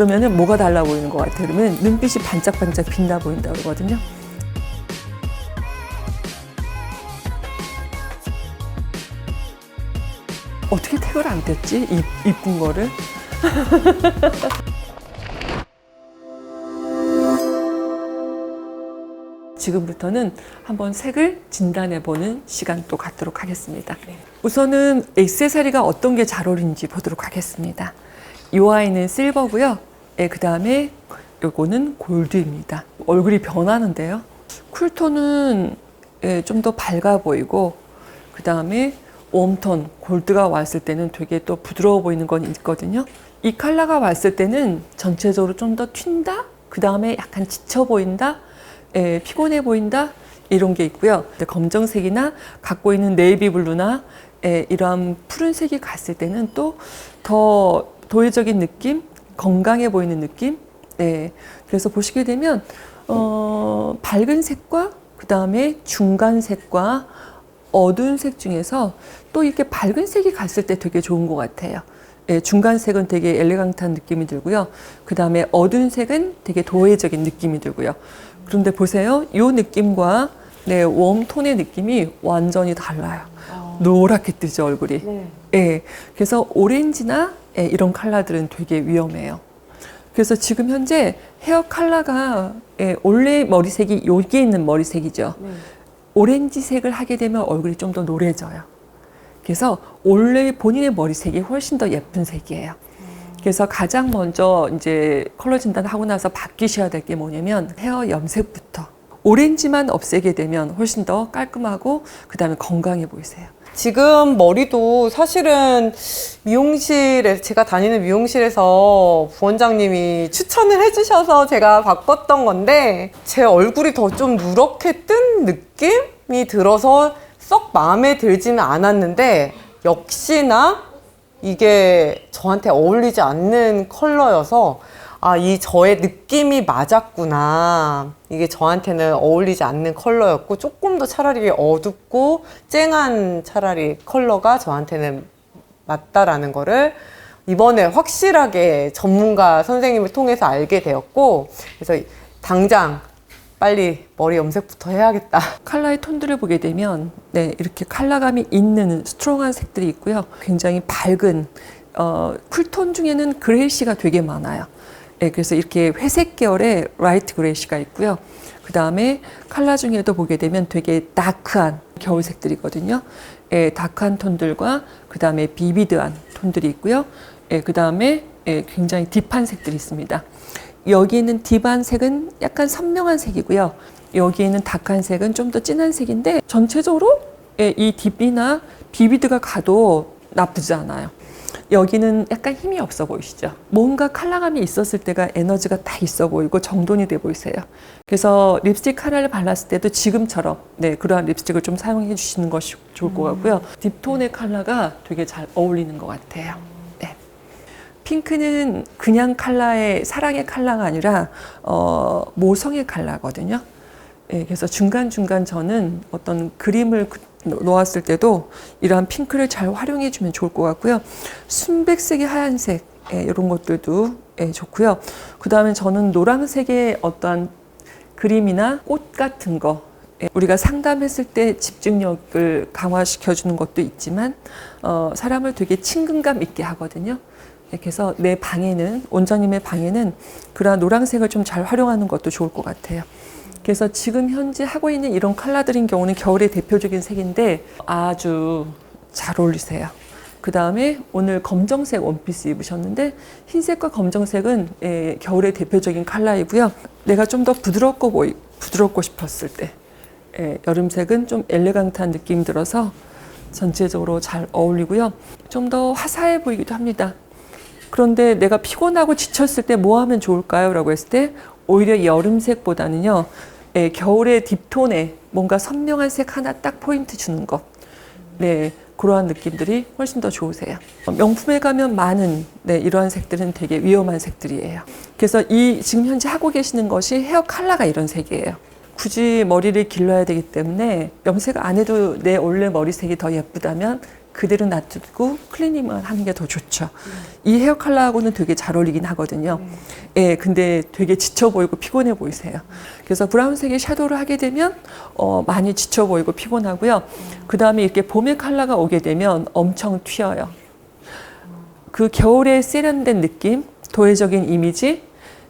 그러면은 뭐가 달라 보이는 것 같아요? 그러면 눈빛이 반짝반짝 빛나 보인다 그러거든요. 어떻게 태그를 안 뗐지? 이, 이쁜 거를? 지금부터는 한번 색을 진단해 보는 시간 또 갖도록 하겠습니다. 우선은 액세서리가 어떤 게 잘 어울리는지 보도록 하겠습니다. 이 아이는 실버고요. 예, 그 다음에 요거는 골드입니다. 얼굴이 변하는데요. 쿨톤은 예, 좀 더 밝아 보이고 그 다음에 웜톤 골드가 왔을 때는 되게 또 부드러워 보이는 건 있거든요. 이 컬러가 왔을 때는 전체적으로 좀 더 튄다. 그 다음에 약간 지쳐 보인다. 예, 피곤해 보인다. 이런 게 있고요. 검정색이나 갖고 있는 네이비 블루나 예, 이러한 푸른색이 갔을 때는 또 더 도회적인 느낌, 건강해 보이는 느낌. 네. 그래서 보시게 되면 어, 밝은 색과 그 다음에 중간 색과 어두운 색 중에서 또 이렇게 밝은 색이 갔을 때 되게 좋은 것 같아요. 예, 중간 색은 되게 엘레강트한 느낌이 들고요. 그 다음에 어두운 색은 되게 도회적인 느낌이 들고요. 그런데 보세요. 이 느낌과 네, 웜톤의 느낌이 완전히 달라요. 노랗게 뜨죠, 얼굴이. 예. 그래서 오렌지나 예, 이런 컬러들은 되게 위험해요. 그래서 지금 현재 헤어 컬러가 예, 원래 머리색이 여기 있는 머리색이죠. 오렌지색을 하게 되면 얼굴이 좀 더 노래져요. 그래서 원래 본인의 머리색이 훨씬 더 예쁜 색이에요. 그래서 가장 먼저 이제 컬러 진단하고 나서 바뀌셔야 될 게 뭐냐면 헤어 염색부터 오렌지만 없애게 되면 훨씬 더 깔끔하고 그다음에 건강해 보이세요. 지금 머리도 사실은 미용실에 제가 다니는 미용실에서 부원장님이 추천을 해주셔서 제가 바꿨던 건데 제 얼굴이 더 좀 누렇게 뜬 느낌이 들어서 썩 마음에 들지는 않았는데 역시나 이게 저한테 어울리지 않는 컬러여서 아, 이 저의 느낌이 맞았구나. 이게 저한테는 어울리지 않는 컬러였고, 조금 더 차라리 어둡고, 쨍한 차라리 컬러가 저한테는 맞다라는 거를 이번에 확실하게 전문가 선생님을 통해서 알게 되었고, 그래서 당장 빨리 머리 염색부터 해야겠다. 컬러의 톤들을 보게 되면 네, 이렇게 컬러감이 있는 스트롱한 색들이 있고요. 굉장히 밝은 어, 쿨톤 중에는 그레이시가 되게 많아요. 네, 그래서 이렇게 회색 계열의 라이트 그레이시가 있고요. 그 다음에 컬러 중에도 보게 되면 되게 다크한 겨울색들이거든요. 예, 다크한 톤들과 그 다음에 비비드한 톤들이 있고요. 예, 그 다음에 예, 굉장히 딥한 색들이 있습니다. 여기 있는 딥한 색은 약간 선명한 색이고요. 여기 있는 다크한 색은 좀 더 진한 색인데 전체적으로 예, 이 딥이나 비비드가 가도 나쁘지 않아요. 여기는 약간 힘이 없어 보이시죠? 뭔가 컬러감이 있었을 때가 에너지가 다 있어 보이고 정돈이 돼 보이세요. 그래서 립스틱 하나를 발랐을 때도 지금처럼 네, 그러한 립스틱을 좀 사용해 주시는 것이 좋을 것 같고요. 딥톤의 컬러가 되게 잘 어울리는 것 같아요. 네. 핑크는 그냥 컬러의 사랑의 컬러가 아니라 어, 모성의 컬러거든요. 예, 그래서 중간중간 저는 어떤 그림을 그- 놓았을 때도 이러한 핑크를 잘 활용해 주면 좋을 것 같고요. 순백색의 하얀색 예, 이런 것들도 예, 좋고요. 그 다음에 저는 노란색의 어떠한 그림이나 꽃 같은 거 예, 우리가 상담했을 때 집중력을 강화시켜 주는 것도 있지만 어, 사람을 되게 친근감 있게 하거든요. 예, 그래서 내 방에는 원장님의 방에는 그러한 노란색을 좀 잘 활용하는 것도 좋을 것 같아요. 그래서 지금 현재 하고 있는 이런 컬러들인 경우는 겨울의 대표적인 색인데 아주 잘 어울리세요. 그 다음에 오늘 검정색 원피스 입으셨는데 흰색과 검정색은 예, 겨울의 대표적인 컬러이고요. 내가 좀 더 부드럽고 보이, 부드럽고 싶었을 때 예, 여름색은 좀 엘레강트한 느낌이 들어서 전체적으로 잘 어울리고요. 좀 더 화사해 보이기도 합니다. 그런데 내가 피곤하고 지쳤을 때 뭐 하면 좋을까요? 라고 했을 때 오히려 여름색보다는요, 예, 겨울의 딥톤에 뭔가 선명한 색 하나 딱 포인트 주는 거. 네, 그러한 느낌들이 훨씬 더 좋으세요. 어, 명품에 가면 많은 네, 이러한 색들은 되게 위험한 색들이에요. 그래서 이 지금 현재 하고 계시는 것이 헤어 컬러가 이런 색이에요. 굳이 머리를 길러야 되기 때문에 염색 안 해도 내 원래 머리색이 더 예쁘다면 그대로 놔두고 클리닝만 하는 게 더 좋죠. 이 헤어 컬러하고는 되게 잘 어울리긴 하거든요. 예, 근데 되게 지쳐 보이고 피곤해 보이세요. 그래서 브라운색의 샤도우를 하게 되면 어, 많이 지쳐 보이고 피곤하고요. 그 다음에 이렇게 봄의 컬러가 오게 되면 엄청 튀어요. 그 겨울에 세련된 느낌, 도회적인 이미지,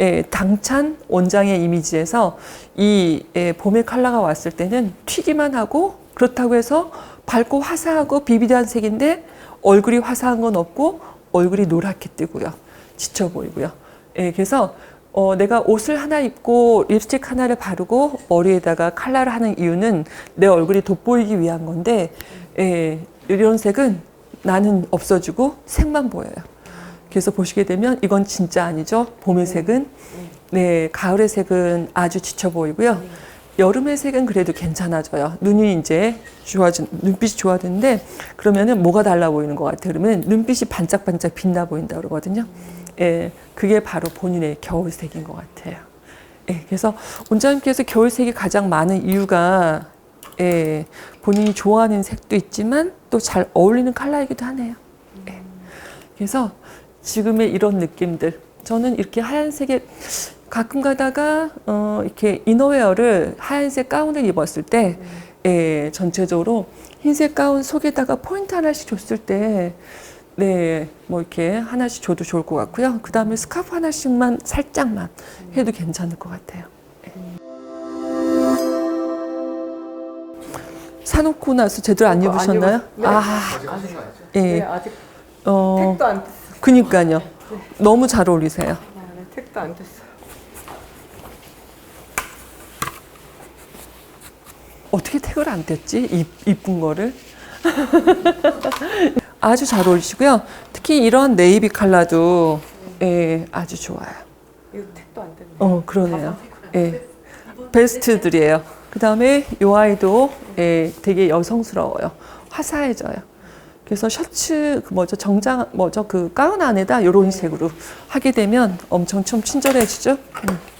예, 당찬 원장의 이미지에서 이 예, 봄의 컬러가 왔을 때는 튀기만 하고 그렇다고 해서 밝고 화사하고 비비드한 색인데 얼굴이 화사한 건 없고 얼굴이 노랗게 뜨고요. 지쳐 보이고요. 예, 그래서 어, 내가 옷을 하나 입고 립스틱 하나를 바르고 머리에다가 컬러를 하는 이유는 내 얼굴이 돋보이기 위한 건데 예, 이런 색은 나는 없어지고 색만 보여요. 그래서 보시게 되면 이건 진짜 아니죠. 봄의 색은 네, 가을의 색은 아주 지쳐 보이고요. 여름의 색은 그래도 괜찮아져요. 눈이 이제 좋아진 눈빛이 좋아지는데 그러면은 뭐가 달라 보이는 것 같아요. 그러면 눈빛이 반짝반짝 빛나 보인다 그러거든요. 예, 그게 바로 본인의 겨울색인 것 같아요. 예, 그래서 원장님께서 겨울색이 가장 많은 이유가 예, 본인이 좋아하는 색도 있지만 또 잘 어울리는 컬러이기도 하네요. 예. 그래서 지금의 이런 느낌들 저는 이렇게 하얀색에 가끔 가다가 어 이렇게 이너웨어를 하얀색 가운을 입었을 때 예, 전체적으로 흰색 가운 속에다가 포인트 하나씩 줬을 때 네, 뭐 이렇게 하나씩 줘도 좋을 것 같고요. 그 다음에 스카프 하나씩만 살짝만 해도 괜찮을 것 같아요. 예. 사놓고 나서 제대로 안 어, 안 입으셨나요? 네. 아, 아직, 예. 네, 아직 어, 택도 안 뗐어요. 그니까요. 너무 잘 어울리세요. 네, 택도 안 뗐어요. 어떻게 택을 안 뗐지? 이, 이쁜 거를. 아주 잘 어울리시고요. 특히 이런 네이비 컬러도 예, 아주 좋아요. 이거 택도 안 뗐네. 어, 그러네요. 예. 베스트들이에요. 그 다음에 이 아이도 예, 되게 여성스러워요. 화사해져요. 그래서 셔츠 그 뭐죠 정장 뭐죠 그 가운 안에다 이런 색으로 하게 되면 엄청 좀 친절해지죠. 음.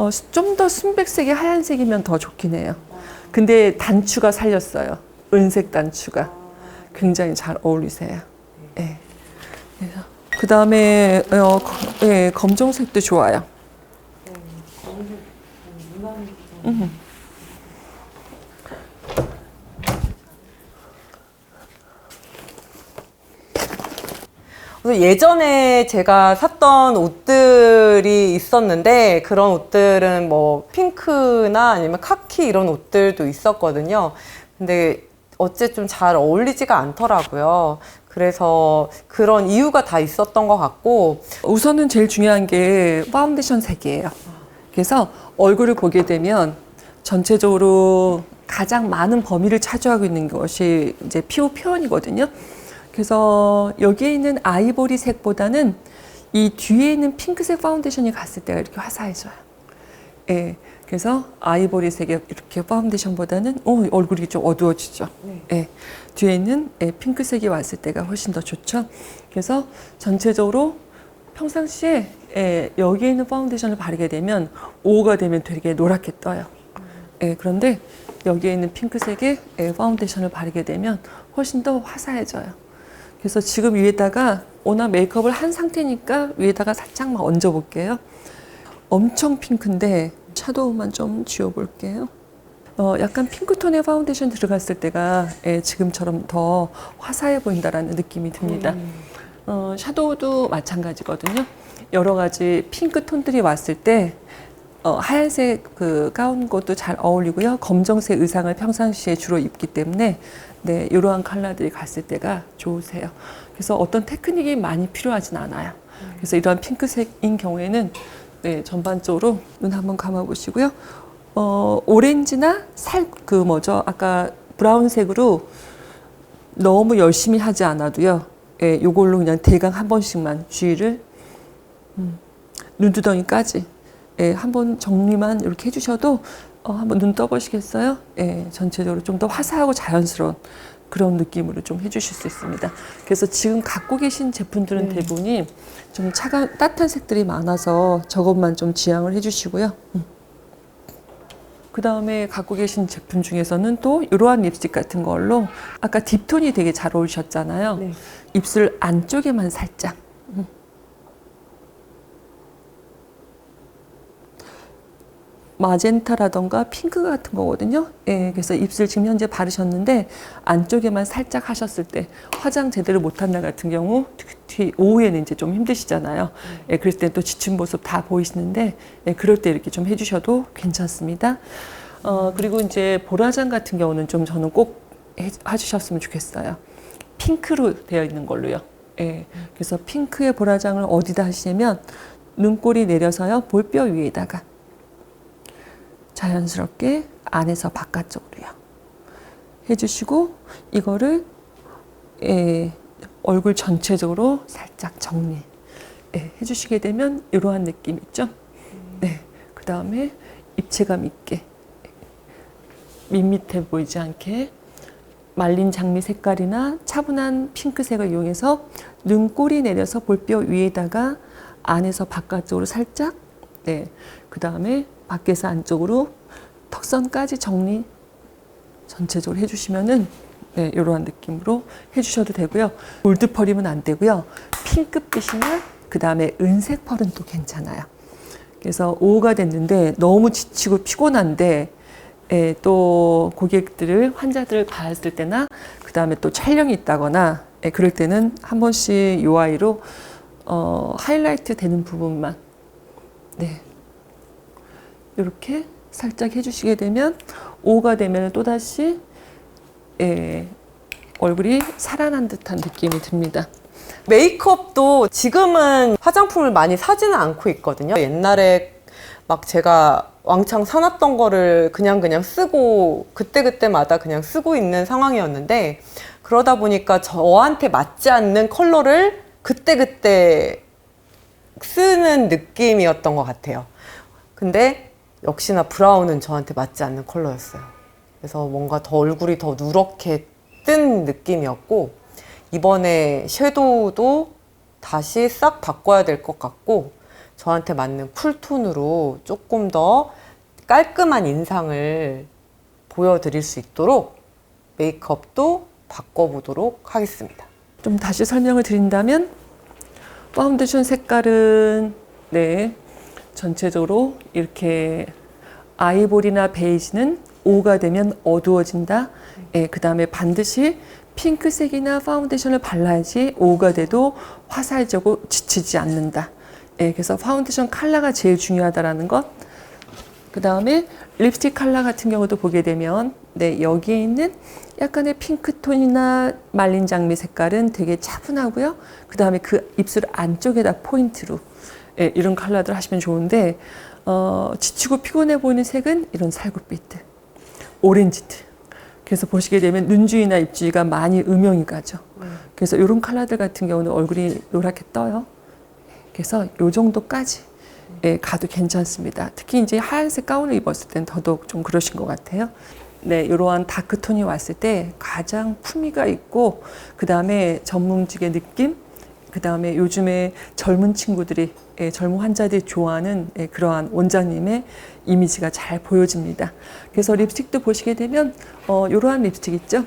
어, 좀 더 순백색이 하얀색이면 더 좋긴 해요. 근데 단추가 살렸어요. 은색 단추가 굉장히 잘 어울리세요. 예. 그래서 그 다음에 어, 거- 예, 검정색도 좋아요. 음. 예전에 제가 샀던 옷들이 있었는데 그런 옷들은 뭐 핑크나 아니면 카키 이런 옷들도 있었거든요. 근데 어째 좀 잘 어울리지가 않더라고요. 그래서 그런 이유가 다 있었던 것 같고 우선은 제일 중요한 게 파운데이션 색이에요. 그래서 얼굴을 보게 되면 전체적으로 가장 많은 범위를 차지하고 있는 것이 이제 피부 표현이거든요. 그래서 여기에 있는 아이보리 색보다는 이 뒤에 있는 핑크색 파운데이션이 갔을 때가 이렇게 화사해져요. 예. 그래서 아이보리 색의 이렇게 파운데이션보다는 어, 얼굴이 좀 어두워지죠. 예. 뒤에 있는 예, 핑크색이 왔을 때가 훨씬 더 좋죠. 그래서 전체적으로 평상시에 예, 여기에 있는 파운데이션을 바르게 되면 오후가 되면 되게 노랗게 떠요. 예, 그런데 여기에 있는 핑크색의 예, 파운데이션을 바르게 되면 훨씬 더 화사해져요. 그래서 지금 위에다가 워낙 메이크업을 한 상태니까 위에다가 살짝만 얹어볼게요. 엄청 핑크인데 샤도우만 좀 지워볼게요. 어, 약간 핑크톤의 파운데이션 들어갔을 때가 예, 지금처럼 더 화사해 보인다라는 느낌이 듭니다. 어, 샤도우도 마찬가지거든요. 여러 가지 핑크 톤들이 왔을 때 어, 하얀색 그 가운 것도 잘 어울리고요. 검정색 의상을 평상시에 주로 입기 때문에 네, 이러한 컬러들이 갔을 때가 좋으세요. 그래서 어떤 테크닉이 많이 필요하진 않아요. 그래서 이러한 핑크색인 경우에는 네, 전반적으로 눈 한번 감아 보시고요. 어, 오렌지나 살 그 뭐죠? 아까 브라운색으로 너무 열심히 하지 않아도요. 예, 요걸로 그냥 대강 한 번씩만 주의를 음, 눈두덩이까지 예, 한번 정리만 이렇게 해주셔도 어, 한번 눈 떠보시겠어요? 예, 전체적으로 좀 더 화사하고 자연스러운 그런 느낌으로 좀 해주실 수 있습니다. 그래서 지금 갖고 계신 제품들은 대부분이 좀 차가운 따뜻한 색들이 많아서 저것만 좀 지향을 해주시고요. 음. 그 다음에 갖고 계신 제품 중에서는 또 이러한 립스틱 같은 걸로 아까 딥톤이 되게 잘 어울리셨잖아요. 네. 입술 안쪽에만 살짝. 음. 마젠타라던가 핑크 같은 거거든요. 예, 그래서 입술 지금 현재 바르셨는데 안쪽에만 살짝 하셨을 때 화장 제대로 못한 날 같은 경우 특히 오후에는 이제 좀 힘드시잖아요. 예, 그럴 때 또 지친 모습 다 보이시는데 예, 그럴 때 이렇게 좀 해주셔도 괜찮습니다. 어, 그리고 이제 보라장 같은 경우는 좀 저는 꼭 해, 해주셨으면 좋겠어요. 핑크로 되어 있는 걸로요. 예. 그래서 핑크의 보라장을 어디다 하시냐면 눈꼬리 내려서요 볼뼈 위에다가 자연스럽게 안에서 바깥쪽으로요 해주시고 이거를 예, 얼굴 전체적으로 살짝 정리 예, 해주시게 되면 이러한 느낌 있죠? 네. 그 다음에 입체감 있게 밋밋해 보이지 않게 말린 장미 색깔이나 차분한 핑크색을 이용해서 눈꼬리 내려서 볼뼈 위에다가 안에서 바깥쪽으로 살짝 네. 그 다음에 밖에서 안쪽으로 턱선까지 정리 전체적으로 해주시면은 네, 이러한 느낌으로 해주셔도 되고요. 골드 펄이면 안 되고요. 핑크빛이나 그 다음에 은색 펄은 또 괜찮아요. 그래서 오후가 됐는데 너무 지치고 피곤한데 예, 또 고객들을 환자들을 봤을 때나 그 다음에 또 촬영이 있다거나 예, 그럴 때는 한 번씩 이 아이로 어, 하이라이트 되는 부분만 네 이렇게 살짝 해주시게 되면 오후가 되면 또 다시 예, 얼굴이 살아난 듯한 느낌이 듭니다. 메이크업도 지금은 화장품을 많이 사지는 않고 있거든요. 옛날에 막 제가 왕창 사놨던 거를 그냥 그냥 쓰고 그때그때마다 그냥 쓰고 있는 상황이었는데 그러다 보니까 저한테 맞지 않는 컬러를 그때그때 쓰는 느낌이었던 것 같아요. 근데 역시나 브라운은 저한테 맞지 않는 컬러였어요. 그래서 뭔가 더 얼굴이 더 누렇게 뜬 느낌이었고 이번에 섀도우도 다시 싹 바꿔야 될 것 같고 저한테 맞는 쿨톤으로 조금 더 깔끔한 인상을 보여드릴 수 있도록 메이크업도 바꿔보도록 하겠습니다. 좀 다시 설명을 드린다면 파운데이션 색깔은 네 전체적으로 이렇게 아이보리나 베이지는 오후가 되면 어두워진다. 예, 그 다음에 반드시 핑크색이나 파운데이션을 발라야지 오후가 돼도 화사해지고 지치지 않는다. 예, 그래서 파운데이션 컬러가 제일 중요하다라는 것. 그 다음에 립스틱 컬러 같은 경우도 보게 되면 네 여기에 있는 약간의 핑크톤이나 말린 장미 색깔은 되게 차분하고요. 그 다음에 그 입술 안쪽에다 포인트로 예, 이런 컬러들 하시면 좋은데 어, 지치고 피곤해 보이는 색은 이런 살구빛들, 오렌지들. 그래서 보시게 되면 눈 주위나 입 주위가 많이 음영이 가죠. 그래서 이런 컬러들 같은 경우는 얼굴이 노랗게 떠요. 그래서 요 정도까지 예, 가도 괜찮습니다. 특히 이제 하얀색 가운을 입었을 땐 더더욱 좀 그러신 것 같아요. 네, 이러한 다크톤이 왔을 때 가장 품위가 있고 그 다음에 전문직의 느낌, 그 다음에 요즘에 젊은 친구들이 예, 젊은 환자들이 좋아하는 예, 그러한 원장님의 이미지가 잘 보여집니다. 그래서 립스틱도 보시게 되면 어, 이러한 립스틱 있죠?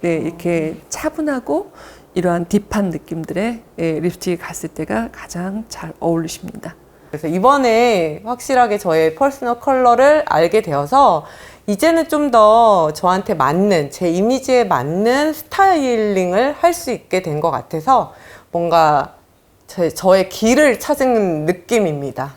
네, 이렇게 차분하고 이러한 딥한 느낌들의 예, 립스틱이 갔을 때가 가장 잘 어울리십니다. 그래서 이번에 확실하게 저의 퍼스널 컬러를 알게 되어서 이제는 좀 더 저한테 맞는 제 이미지에 맞는 스타일링을 할 수 있게 된 것 같아서 뭔가 제, 저의 길을 찾은 느낌입니다.